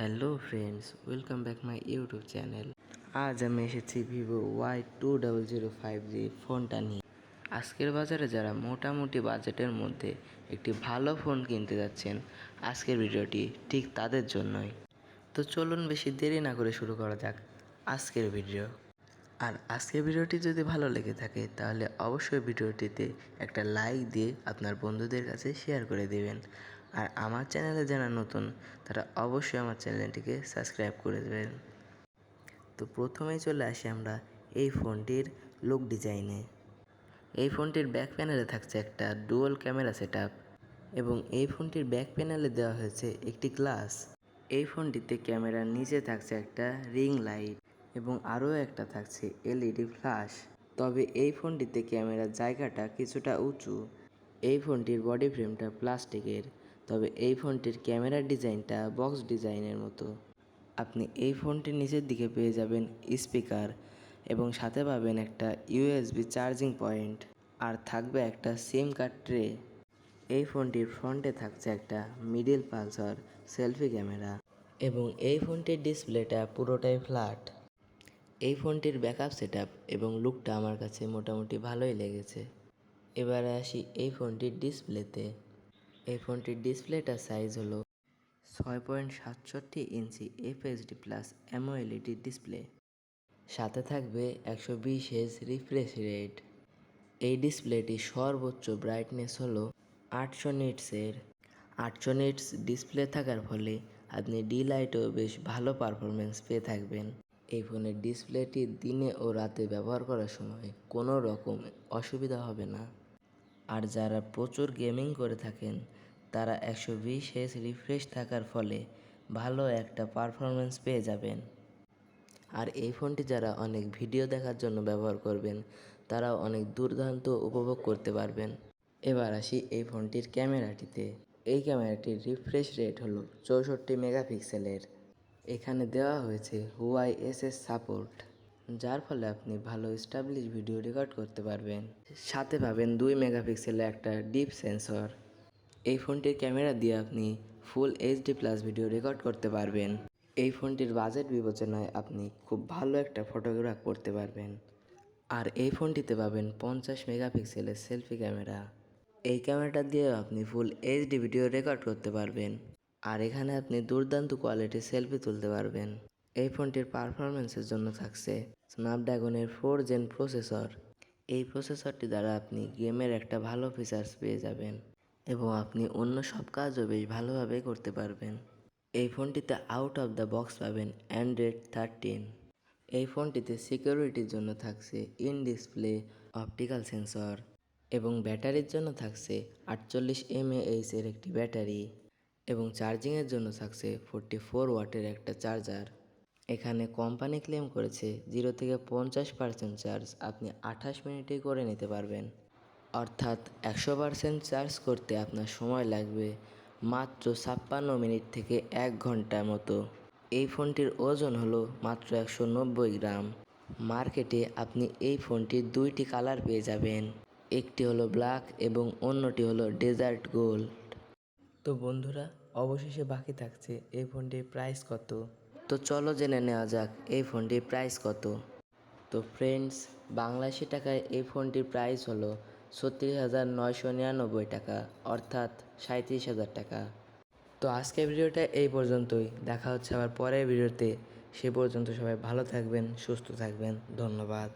Hello friends, welcome back my YouTube channel. আজ আমি এসেছি Vivo Y two double zero five G ফোনটা নিয়ে। আজকের বাজারে যারা মোটামুটি বাজেটের মধ্যে একটি ভালো ফোন কিনতে যাচ্ছেন, আজকের ভিডিওটি ঠিক তাদের জন্যই। তো চলুন বেশি দেরি না করে শুরু করা যাক আজকের ভিডিও। আর আজকের ভিডিওটি যদি ভালো লেগে থাকে, তাহলে অবশ্যই ভিডিওটিতে একটা লাইক দিয়ে আপনার বন্ধুদের কাছে শেয়ার করে দেবেন। আর আমার চ্যানেলে যারা নতুন, তারা অবশ্যই আমার চ্যানেলটিকে সাবস্ক্রাইব করে দেবেন। তো প্রথমেই চলে আসি আমরা এই ফোনটির লুক ডিজাইনে এই ফোনটির ব্যাক প্যানেলে থাকছে একটা ডুয়াল ক্যামেরা সেটআপ এবং এই ফোনটির ব্যাক প্যানেলে দেওয়া হয়েছে একটি গ্লাস এই ফোনটিতে ক্যামেরার নিচে থাকছে একটা রিং লাইট এবং আরও একটা থাকছে এলইডি ফ্ল্যাশ তবে এই ফোনটিতে ক্যামেরার জায়গাটা কিছুটা উঁচু। এই ফোনটির বডি ফ্রেমটা প্লাস্টিকের তবে এই ফোনটির ক্যামেরার ডিজাইনটা বক্স ডিজাইনের মতো। আপনি এই ফোনটির নিচের দিকে পেয়ে যাবেন স্পিকার এবং সাথে পাবেন একটা ইউএসবি চার্জিং পয়েন্ট আর থাকবে একটা সিম কার্ড ট্রে। এই ফোনটির ফ্রন্টে থাকছে একটা মিডিল পালসার সেলফি ক্যামেরা এবং এই ফোনটির ডিসপ্লেটা পুরোটাই ফ্ল্যাট। এই ফোনটির ব্যাকআপ সেটআপ এবং লুকটা আমার কাছে মোটামুটি ভালোই লেগেছে। এবারে আসি এই ফোনটির ডিসপ্লেতে। এই ফোনটির ডিসপ্লেটার সাইজ হলো ছয় পয়েন্ট সাতষট্টি inch FSD plus AMOLED display সাথে থাকবে একশো বিশ এজ রিফ্রেশ রেট এই ডিসপ্লেটি সর্বোচ্চ ব্রাইটনেস হলো আটশো নিটসের। আটশো নিটস ডিসপ্লে থাকার ফলে আপনি ডি লাইটেও বেশ ভালো পারফরমেন্স পেয়ে থাকবেন। এই ফোনের ডিসপ্লেটি দিনে ও রাতে ব্যবহার করার সময় কোনো রকম অসুবিধা হবে না। আর যারা প্রচুর গেমিং করে থাকেন তারা একশো বিশ এস রিফ্রেশ থাকার ফলে ভালো একটা পারফরমেন্স পেয়ে যাবেন। আর এই ফোনটি যারা অনেক ভিডিও দেখার জন্য ব্যবহার করবেন, তারাও অনেক দুর্দান্ত উপভোগ করতে পারবেন। এবার আসি এই ফোনটির ক্যামেরাটিতে। এই ক্যামেরাটির রিফ্রেশ রেট হলো চৌষট্টি মেগাপিক্সেলের। এখানে দেওয়া হয়েছে হুয়াই এস এস সাপোর্ট যার ফলে আপনি ভালো স্টাবলিশ ভিডিও রেকর্ড করতে পারবেন। সাথে পাবেন দুই মেগাপিক্সেলের একটা ডিপ সেন্সর এই ফোনটির ক্যামেরা দিয়ে আপনি full HD plus video record করতে পারবেন। এই ফোনটির বাজেট বিবেচনায় আপনি খুব ভালো একটা ফটোগ্রাফ করতে পারবেন। আর এই ফোনটিতে পাবেন পঞ্চাশ মেগাপিক্সেলের সেলফি ক্যামেরা। এই ক্যামেরাটা দিয়েও আপনি ফুল এইচডি ভিডিও রেকর্ড করতে পারবেন। আর এখানে আপনি দুর্দান্ত কোয়ালিটির সেলফি তুলতে পারবেন। এই ফোনটির পারফরমেন্সের জন্য থাকছে স্ন্যাপড্রাগনের ফোর জেন প্রসেসর। এই প্রসেসরটি দ্বারা আপনি গেমের একটা ভালো ফিচার্স পেয়ে যাবেন। এবং আপনি অন্য সব কাজও বেশ ভালোভাবে করতে পারবেন। এই ফোনটিতে আউট অফ দ্য বক্স পাবেন অ্যান্ড্রয়েড থার্টিন এই ফোনটিতে সিকিউরিটির জন্য থাকছে ইন ডিসপ্লে অপটিক্যাল সেন্সর এবং ব্যাটারির জন্য থাকছে আটচল্লিশ এমএএইচ এর একটি ব্যাটারি এবং চার্জিংয়ের জন্য থাকছে ফোরটি ফোর ওয়াটের একটা চার্জার এখানে কোম্পানি ক্লেম করেছে জিরো থেকে পঞ্চাশ পার্সেন্ট চার্জ আপনি আঠাশ মিনিটেই করে নিতে পারবেন। অর্থাৎ একশো পারসেন্ট চার্জ করতে আপনার সময় লাগবে মাত্র ছাপ্পান্ন মিনিট থেকে এক ঘণ্টার মতো। এই ফোনটির ওজন হলো মাত্র একশো নব্বই গ্রাম। মার্কেটে আপনি এই ফোনটির দুইটি কালার পেয়ে যাবেন। একটি হলো ব্ল্যাক এবং অন্যটি হলো ডেজার্ট গোল্ড। তো বন্ধুরা, অবশেষে বাকি থাকছে এই ফোনটির প্রাইস কত? তো চলো জেনে নেওয়া যাক এই ফোনটির প্রাইস কত। তো ফ্রেন্ডস বাংলাদেশি টাকায় এই ফোনটির প্রাইস হলো ছত্রিশ হাজার নয়শো নিরানব্বই টাকা, অর্থাৎ সাঁত্রিশ হাজার টাকা। তো আজকের ভিডিওটা এই পর্যন্তই। দেখা হচ্ছে আবার পরের ভিডিওতে। সে পর্যন্ত সবাই ভালো থাকবেন, সুস্থ থাকবেন। ধন্যবাদ।